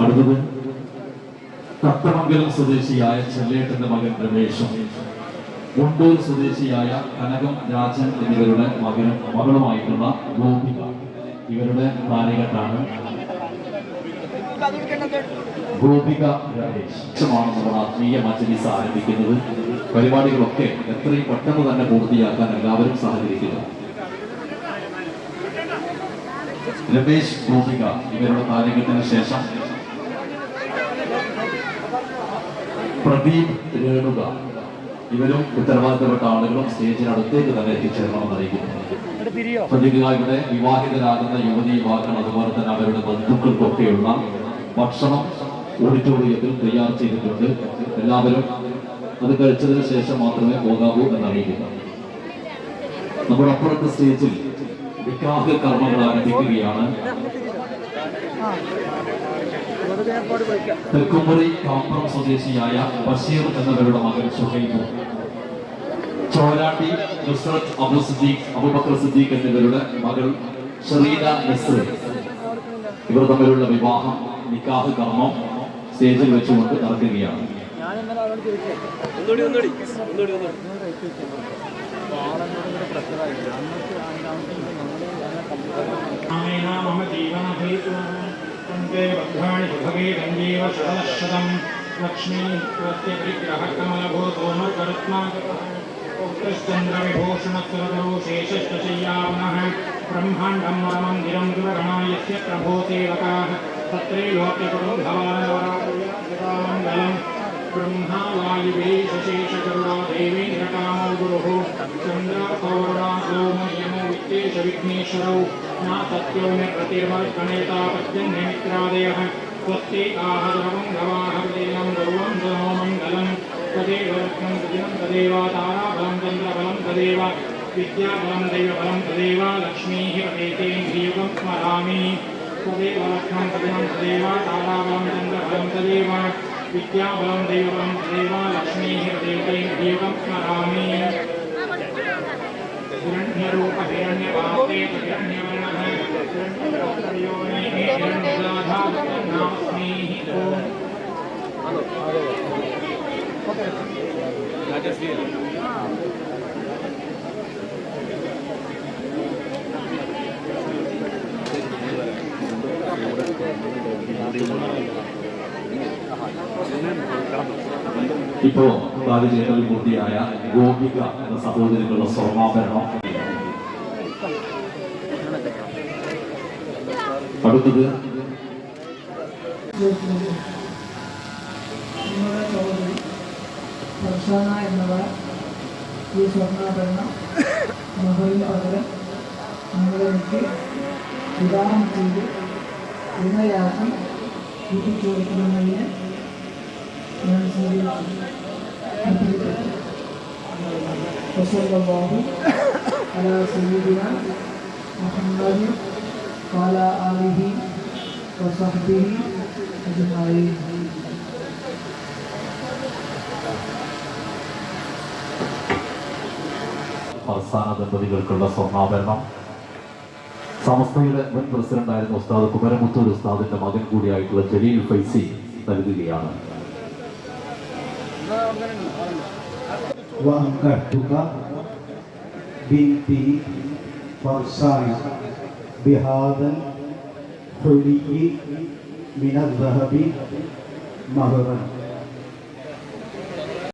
അടുത്തത് തത്തമംഗലം സ്വദേശിയായ ചെല്ലേട്ടന്റെ മകൻ രമേശും മുണ്ടൂർ സ്വദേശിയായ കനകം രാജൻ എന്നിവരുടെ മകനും മകളുമായിട്ടുള്ള ഗോപിക. ഇവരുടെ ഭാര്യകെട്ടാണ്. ഗോപിക നമ്മൾ ആത്മീയ മജലിസ് ആരംഭിക്കുന്നത്. പരിപാടികളൊക്കെ എത്രയും പെട്ടെന്ന് തന്നെ പൂർത്തിയാക്കാൻ എല്ലാവരും സഹകരിക്കുന്നു. രമേശ് ഗോപിക ഇവരുടെ താരകത്തിന് ശേഷം പ്രദീപ് രേണുക ഇവരും ഉത്തരവാദിത്തപ്പെട്ട ആളുകളും സ്റ്റേജിനടുത്തേക്ക് തന്നെ എത്തിച്ചേരണമെന്ന് അറിയിക്കുന്നു. പ്രതികയുടെ വിവാഹിതരാകുന്ന യുവതി യുവാക്കൾ അതുപോലെ തന്നെ അവരുടെ ബന്ധുക്കൾക്കൊക്കെയുള്ള ഭക്ഷണം ഓഡിറ്റോറിയത്തിൽ തയ്യാർ ചെയ്തിട്ടുണ്ട്. എല്ലാവരും അത് കഴിച്ചതിന് ശേഷം മാത്രമേ പോകാവൂ എന്നറിയിക്കുക നമ്മുടെ അപ്പുറത്തെ സ്റ്റേജിൽ വിക്കാഹ കർമ്മങ്ങൾ ആരംഭിക്കുകയാണ്. തെക്കുമുറി കാപ്പുറം സ്വദേശിയായ ബഷീർ എന്നവരുടെ മകൻ ഷുഹൈബു ചോരാട്ടി നുസ്രത്ത് അബു സിദ്ദീഖ് അബുബക്കർ സിദ്ദീഖ് എന്നിവരുടെ മകൾ ഷറീന നസ്ർ ഇവർ തമ്മിലുള്ള വിവാഹം നിക്കാഹ് കർമ്മം സ്റ്റേജിൽ വെച്ചുകൊണ്ട് നടക്കുകയാണ് ഒന്നുകൂടി ഒന്നുകൂടി ഒന്നുകൂടി ഒന്നുകൂടി रामेण मम जीवनहेतुः कुन्दे बद्धाणि पृथगे गञ्जीव शरदशतं तत्रे लोक्यगुरुं ब्रह्म बलं ब्रह्मा वायुवे शशेषगरुडो देवी निरकामो गुरुः चन्द्रपौर्णा सोम यमो वित्तेश विघ्नेश्वरौ न सत्यो मे प्रतिर्मगणेतापत्यन्निमित्रादयः स्वस्ति आहरवं गवाहृदेनं गौरं सहो मङ्गलं तदेव रत्नं तदिनं तदेव ताराबलं चन्द्रबलं तदेव विद्याबलं दैवबलं तदेव लक्ष्मीः पठेतेन्द्रियुगं स्मरामि तदेवलक्षं तदिहं तदेव कालाबलं चन्द्रबलं तदेव विद्याबलं देवबलं तदेव लक्ष्मीः देवैः देवं स्मरामि। हिरण्यरूप हिरण्यवापे हिरण्यवर्णः हिरण्ययोनिः हिरण्यदाधा नाम्नीः ओम् राजस्वी ഇപ്പോ ബാലചേതൽ പൂർത്തിയായ ഗോപിക എന്ന സഹോദരികളുടെ സ്വർണാഭരണം. അടുത്തത്. ഫർസാന എന്നവർ ഈ സ്വർണാഭരണം മഹലിന് പകരം നിങ്ങളെനിക്ക് വിവാഹം ചെയ്ത്. ഇണയാക്കി കൂട്ടിച്ചോദിക്കുന്നതിന് ഞാൻ സ്വീകരിച്ചു വസല്ലല്ലാഹു അലാ സയ്യിദിന മുഹമ്മദ് വഅല ആലിഹി വസഹ്ബിഹി അജ്മഈൻ അവസാന ദമ്പതികൾക്കുള്ള സ്വർണ്ണാഭരണം സമസ്തയുടെ മുൻ പ്രസിഡന്റായിരുന്ന ഉസ്താദ് കുമരമുത്തൂർ ഉസ്താദിന്റെ മകൻ കൂടിയായിട്ടുള്ള ജലീൽ ഫൈസി നൽകുകയാണ് وأنكحتك بنتي فرسان بهذا الحلي من الذهب مهرا